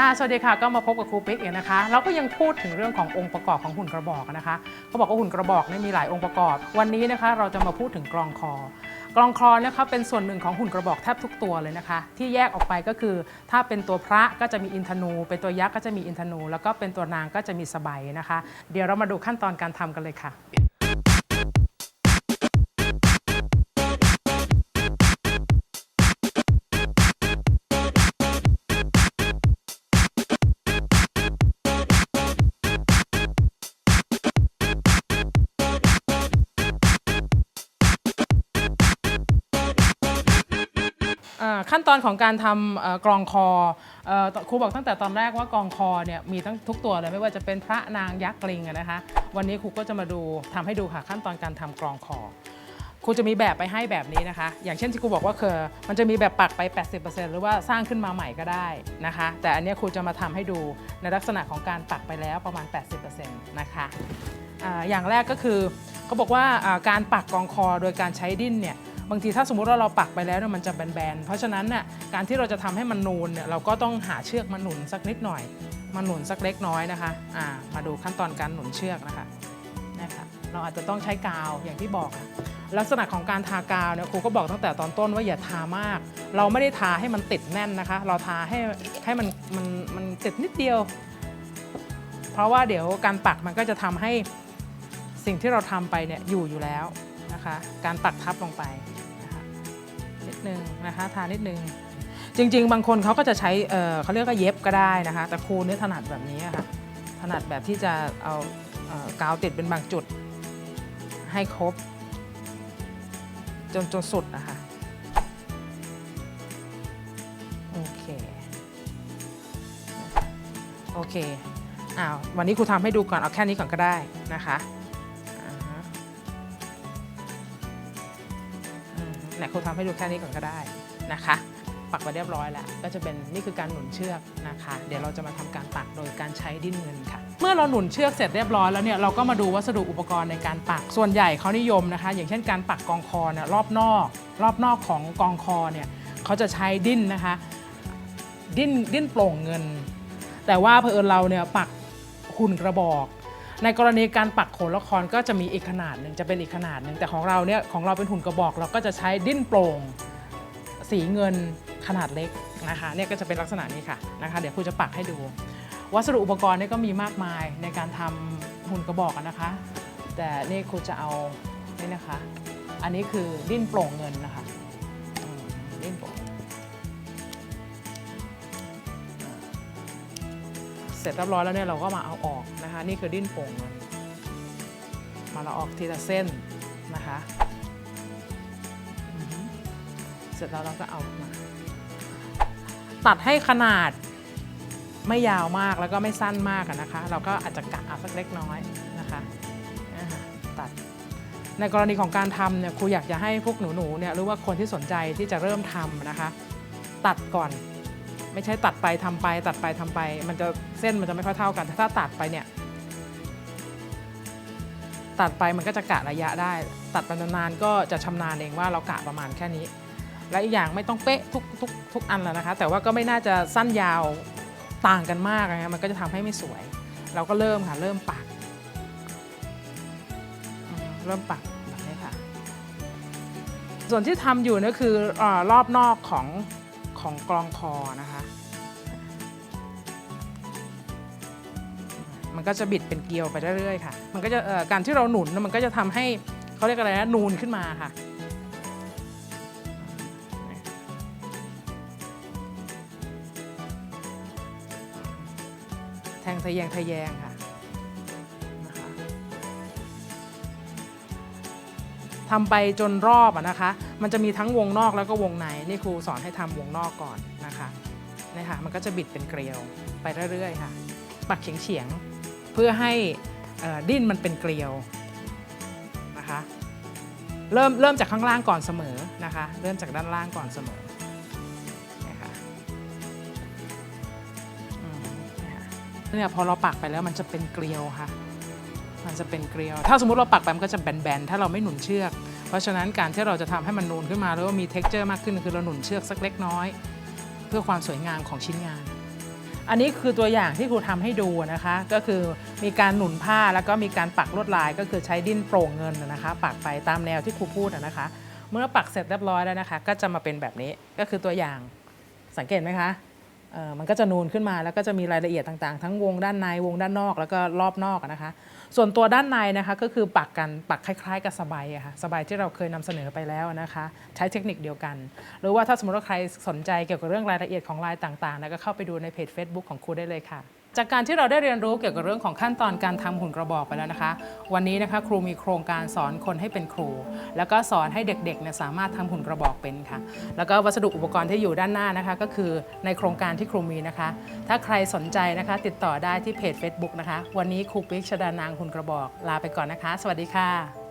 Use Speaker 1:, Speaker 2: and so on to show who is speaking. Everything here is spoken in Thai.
Speaker 1: ค่ะสวัสดีค่ะก็มาพบกับครูปิ๊กเองนะคะเราก็ยังพูดถึงเรื่องขององค์ประกอบของหุ่นกระบอกนะคะเขาบอกว่าหุ่นกระบอกเนี่ยมีหลายองค์ประกอบ วันนี้นะคะเราจะมาพูดถึงกรองคอกรองคอนะคะเป็นส่วนหนึ่งของหุ่นกระบอกแทบทุกตัวเลยนะคะ ที่แยกออกไปก็คือ ถ้าเป็นตัวพระก็จะมีอินทนู เป็นตัวยักษ์ก็จะมีอินทนู แล้วก็เป็นตัวนางก็จะมีสบายนะคะ เดี๋ยวเรามาดูขั้นตอนการทำกันเลยค่ะ ขั้นตอนของการทำกรองคอครูบอกตั้งแต่ตอนแรกว่ากรองคอเนี่ยมีทั้งทุกตัวเลยไม่ว่าจะเป็นพระนางยักษ์ลิงนะคะ วันนี้ครูก็จะมาดูทำให้ดูค่ะขั้นตอนการทำกรองคอครูจะมีแบบไปให้แบบนี้นะคะ อย่างเช่นที่ครูบอกว่าคือมันจะมีแบบปักไป 80%หรือว่าสร้างขึ้นมาใหม่ก็ได้นะคะ แต่อันนี้ครูจะมาทำให้ดูในลักษณะของการปักไปแล้วประมาณ 80%นะคะอ่าอย่างแรกก็คือเขาบอกว่าการปักกรองคอโดยการใช้ดิ้นเนี่ย บางทีถ้าสมมติว่าเราปักไปแล้วเนี่ยมันจะแบนๆ เพราะฉะนั้นน่ะการที่เราจะทำให้มันนูนเนี่ยเราก็ต้องหาเชือกมาหนุนสักนิดหน่อยมาหนุนสักเล็กน้อยนะคะอ่ามาดูขั้นตอนการหนุนเชือกนะคะนะคะเราอาจจะต้องใช้กาวอย่างที่บอกค่ะลักษณะของการทากาวเนี่ยครูก็บอกตั้งแต่ตอนต้นว่าอย่าทามาก เราไม่ได้ทาให้มันติดแน่นนะคะ เราทาให้ให้มันมันมันติดนิดเดียว เพราะว่าเดี๋ยวการปักมันก็จะทำให้สิ่งที่เราทำไปเนี่ยอยู่อยู่แล้ว นะคะ การปักทับลงไปนะคะนิดนึงนะคะทานิดนึงจริง ๆ บางคนเขาก็จะใช้เเขาเรียกว่าเย็บก็ได้นะคะ แต่ครูเนี่ยถนัดแบบนี้ะค่ะถนัดแบบที่จะเอาเอกาวติดเป็นบางจุดให้ครบ จนจนสุดนะคะโอเคโอเคอ้าววันนี้ครูทำให้ดูก่อนเอาแค่นี้ก่อนก็ได้นะคะ อืมเนี่ครูทำให้ดูแค่นี้ก่อนก็ได้นะคะ ปักไปเรียบร้อยแล้ว ก็จะเป็นนี่คือการหนุนเชือกนะคะ เดี๋ยวเราจะมาทำการปักโดยการใช้ดิ้นเงินค่ะ เมื่อเราหนุนเชือกเสร็จเรียบร้อยแล้วเนี่ยเราก็มาดูวัสดุอุปกรณ์ในการปักส่วนใหญ่เขานิยมนะคะ อย่างเช่นการปักกองคอเนี่ยรอบนอก รอบนอกของกองคอเนี่ยเขาจะใช้ดิ้นนะคะ ดิ้นดิ้นโปร่งเงิน แต่ว่าเผอิญเราเนี่ยปักหุ่นกระบอก ในกรณีการปักโขนละครก็จะมีอีกขนาดหนึ่งจะเป็นอีกขนาดหนึ่งแต่ของเราเนี่ยของเราเป็นหุ่นกระบอกเราก็จะใช้ดิ้นโปร่งสีเงินขนาดเล็กนะคะเนี่ยก็จะเป็นลักษณะนี้ค่ะนะคะเดี๋ยวครูจะปักให้ดู วัสดุอุปกรณ์เนี่ยก็มีมากมายในการทำหุ่นกระบอกนะคะ แต่นี่ครูจะเอานี่นะคะ อันนี้คือดิ้นโปร่งเงินนะคะดิ้นโปร่ง ร็จเรียบร้อยแล้วเนี่ยเราก็มาเอาออกนะคะ นี่คือดิ้นโป่งเงินมาเราออกทีละเส้นนะคะเสร็จแล้วเราก็เอามา ตัดให้ขนาดไม่ยาวมากแล้วก็ไม่สั้นมากนะคะ เราก็อาจจะกะเอาสักเล็กน้อยนะคะตัดในกรณีของการทำเนี่ยครูอยากจะให้พวกหนูๆเนี่ยหรือว่าคนที่สนใจที่จะเริ่มทำนะคะ ตัดก่อน ไม่ใช่ตัดไปทำไป ตัดไปทำไป มันจะเส้นมันจะไม่ค่อยเท่ากัน ถ้าตัดไปเนี่ยตัดไปมันก็จะกะระยะได้ ตัดไปนานๆก็จะชำนาญเองว่าเรากะประมาณแค่นี้ และอีกอย่างไม่ต้องเป๊ะทุกทุกทุกอันแล้วนะคะ แต่ว่าก็ไม่น่าจะสั้นยาวต่างกันมากนะมันก็จะทำให้ไม่สวย เราก็เริ่มค่ะ เริ่มปัก เริ่มปักแบบนี้ค่ะ ส่วนที่ทำอยู่นี่คืออรอบนอกของ ของกรองคอนะคะ มันก็จะบิดเป็นเกลียวไปเรื่อยๆค่ะ มันก็จะการที่เราหนุนมันก็จะทำให้เขาเรียกอะไรนะนูนขึ้นมาค่ะแทงทะแยงทะแยงค่ะ ทำไปจนรอบนะคะ มันจะมีทั้งวงนอกแล้วก็วงในนี่ครูสอนให้ทำวงนอกก่อนนะคะนี่ค่ะมันก็จะบิดเป็นเกลียวไปเรื่อยๆค่ะ ปักเฉียงๆเพื่อให้ดิ้นมันเป็นเกลียวนะคะเริ่มเริ่มจากข้างล่างก่อนเสมอนะคะ เริ่มจากด้านล่างก่อนเสมอนะคะนี่ยเนี่ยพอเราปักไปแล้วมันจะเป็นเกลียวค่ะ มันจะเป็นเกลียว ถ้าสมมติเราปักไปมันก็จะแบนๆ ถ้าเราไม่หนุนเชือก เพราะฉะนั้นการที่เราจะทำให้มันนูนขึ้นมาแล้วว่ามี t e x t อร์มากขึ้นคือเราหนุนเชือกสักเล็กน้อย เพื่อความสวยงามของชิ้นงาน อันนี้คือตัวอย่างที่ครูทำให้ดูนะคะ ก็คือมีการหนุนผ้าแล้วก็มีการปักลวดลาย ก็คือใช้ดิ้นโปร่งเงินนะคะ ปักไปตามแนวที่ครูพูดนะคะ เมื่อปักเสร็จเรียบร้อยแล้วนะคะ ก็จะมาเป็นแบบนี้ก็คือตัวอย่างสังเกตไหมคะ มันก็จะนูนขึ้นมาแล้วก็จะมีรายละเอียดต่างๆ ทั้งวงด้านในวงด้านนอกแล้วก็รอบนอกนะคะ ส่วนตัวด้านในนะคะก็คือปักกันปักคล้ายๆ กับสบายอะค่ะสบายที่เราเคยนำเสนอไปแล้วนะคะ ใช้เทคนิคเดียวกัน หรือว่าถ้าสมมติว่าใครสนใจเกี่ยวกับเรื่องรายละเอียดของลายต่างๆนะก็เข้าไปดูในเพจ Facebook ของครูได้เลยค่ะ จากการที่เราได้เรียนรู้เกี่ยวกับเรื่องของขั้นตอนการทำหุ่นกระบอกไปแล้วนะคะ วันนี้นะคะครูมีโครงการสอนคนให้เป็นครู แล้วก็สอนให้เด็กๆเนี่ยสามารถทำหุ่นกระบอกเป็นค่ะ แล้วก็วัสดุอุปกรณ์ที่อยู่ด้านหน้านะคะ ก็คือในโครงการที่ครูมีนะคะ ถ้าใครสนใจนะคะ ติดต่อได้ที่เพจ Facebook นะคะ วันนี้ครูปิ๊กชดานางหุ่นกระบอกลาไปก่อนนะคะ สวัสดีค่ะ